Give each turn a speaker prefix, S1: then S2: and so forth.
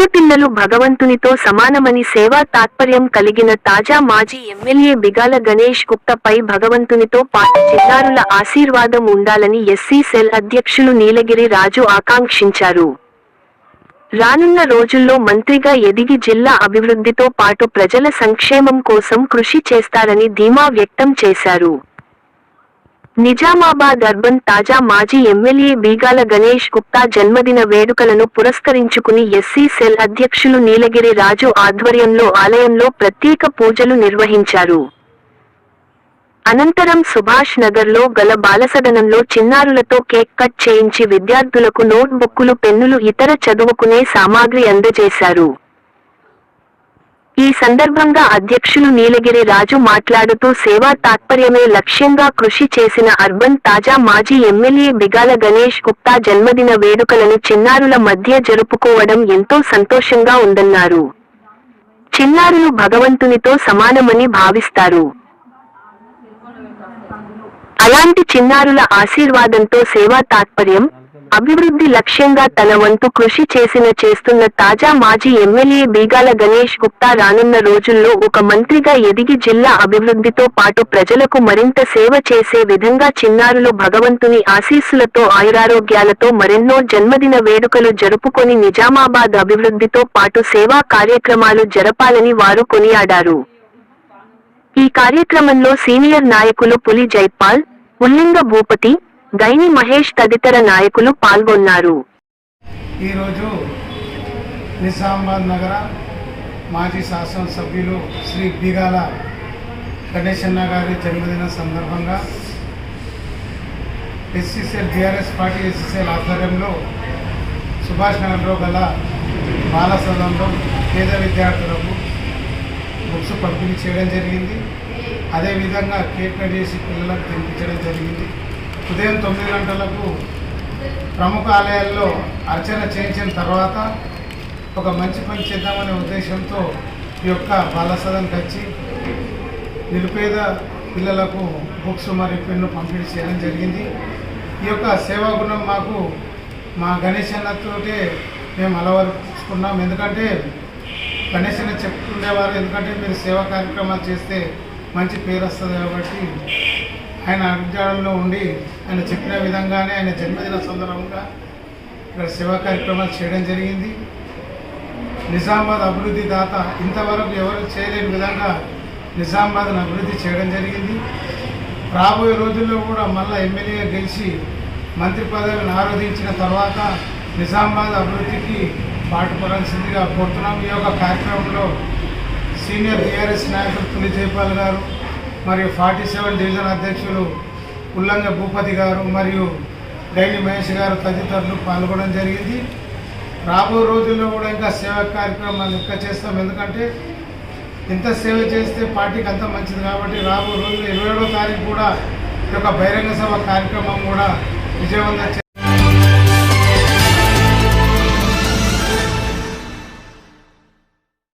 S1: చిన్నపిల్లలు భగవంతునితో సమానమని సేవా తాత్పర్యం కలిగిన తాజా మాజీ ఎమ్మెల్యే బిగాల గణేష్ గుప్తపై భగవంతునితో పాటు చిన్నారుల ఆశీర్వాదం ఉండాలని ఎస్సీ సెల్ అధ్యక్షులు నీలగిరి రాజు ఆకాంక్షించారు. రానున్న రోజుల్లో మంత్రిగా ఎదిగి జిల్లా అభివృద్ధితో పాటు ప్రజల సంక్షేమం కోసం కృషి చేస్తారని ధీమా వ్యక్తం చేశారు. నిజామాబాద్ అర్బన్ తాజా మాజీ ఎమ్మెల్యే బీగాల గణేష్ గుప్తా జన్మదిన వేడుకలను పురస్కరించుకుని ఎస్సీ సెల్ అధ్యక్షులు నీలగిరి రాజు ఆధ్వర్యంలో ఆలయంలో ప్రత్యేక పూజలు నిర్వహించారు. అనంతరం సుభాష్ నగర్లో గల బాలసదనంలో చిన్నారులతో కేక్ కట్ చేయించి విద్యార్థులకు నోట్ బుక్కులు పెన్నులు ఇతర చదువుకునే సామాగ్రి అందజేశారు. ఈ సందర్భంగా అధ్యక్షులు నీలగిరి రాజు మాట్లాడుతూ సేవా తాత్పర్యమే లక్ష్యంగా కృషి చేసిన అర్బన్ తాజా మాజీ ఎమ్మెల్యే బిగాల గణేష్ గుప్తా జన్మదిన వేడుకలను చిన్నారుల మధ్య జరుపుకోవడం ఎంతో సంతోషంగా ఉందన్నారు. చిన్నారులు భగవంతునితో సమానమని భావిస్తారు. అలాంటి చిన్నారుల ఆశీర్వాదంతో సేవా తాత్పర్యం అభివృద్ధి లక్ష్యంగా తన వంతు కృషి చేసిన చేస్తున్న తాజా మాజీ ఎమ్మెల్యే బీగాల గణేష్ గుప్తా రానున్న రోజుల్లో ఒక మంత్రిగా ఎదిగి జిల్లా అభివృద్ధితో పాటు ప్రజలకు మరింత సేవ చేసే విధంగా చిన్నారులు భగవంతుని ఆశీస్సులతో ఆయురారోగ్యాలతో మరెన్నో జన్మదిన వేడుకలు జరుపుకొని నిజామాబాద్ అభివృద్ధితో పాటు సేవా కార్యక్రమాలు జరపాలని వారు కొనియాడారు. ఈ కార్యక్రమంలో సీనియర్ నాయకులు పులి జైపాల్ ఉల్లింగ భూపతి గైని మహేష్ తదితర నాయకులు పాల్గొన్నారు.
S2: ఈరోజు నిజామాబాద్ నగర మాజీ శాసనసభ్యులు శ్రీ బిగాల గణేశన్న గారి జన్మదిన సందర్భంగా ఎస్సీసీఎల్ బీఆర్ఎస్ పార్టీ ఎస్సీసీఎల్ ఆధ్వర్యంలో సుభాష్ నగర్లో గల బాలసదంలో పేద విద్యార్థులకు బుక్స్ పంపిణీ చేయడం జరిగింది. అదేవిధంగా కేక్ చేసి పిల్లలకు తినిపించడం జరిగింది. ఉదయం తొమ్మిది గంటలకు ప్రముఖ ఆలయాల్లో అర్చన చేయించిన తర్వాత ఒక మంచి పని చేద్దామనే ఉద్దేశంతో ఈ యొక్క బాలసదన్కి వచ్చి నిరుపేద పిల్లలకు బుక్స్ మరియు పెన్ను పంపిణీ చేయడం జరిగింది. ఈ యొక్క సేవా గుణం మాకు మా గణేష్ అన్నతోటే మేము అలవరుచుకున్నాం. ఎందుకంటే గణేష్ అన్న చెప్తుండేవారు ఎందుకంటే మీరు సేవా కార్యక్రమాలు చేస్తే మంచి పేరు వస్తుంది కాబట్టి ఆయన అభిజ్ఞానంలో ఉండి ఆయన చెప్పిన విధంగానే ఆయన జన్మదిన సందర్భంగా ఇక్కడ సేవా కార్యక్రమాలు చేయడం జరిగింది. నిజామాబాద్ అభివృద్ధి దాత ఇంతవరకు ఎవరు చేయలేని విధంగా నిజామాబాద్ను అభివృద్ధి చేయడం జరిగింది. రాబోయే రోజుల్లో కూడా మళ్ళీ ఎమ్మెల్యేగా గెలిచి మంత్రి పదవిని ఆరోధించిన తర్వాత నిజామాబాద్ అభివృద్ధికి పాటుపడాల్సిందిగా కోరుతున్నాం. ఈ యొక్క కార్యక్రమంలో సీనియర్ టీఆర్ఎస్ నాయకులు తులి జైపాల్ గారు మరియు ఫార్టీ సెవెన్ డివిజన్ అధ్యక్షులు ఉల్లంగ భూపతి గారు మరియు డైలీ మహేష్ గారు తదితరులు పాల్గొనడం జరిగింది. రాబో రోజుల్లో కూడా ఇంకా సేవా కార్యక్రమాలు ఇంకా చేస్తాం. ఎందుకంటే ఇంత సేవ చేస్తే పార్టీకి అంత మంచిది కాబట్టి రాబో రోజులు ఇరవై ఏడో తారీఖు కూడా ఈ యొక్క బహిరంగ సభ కార్యక్రమం కూడా విజయవంతం చే-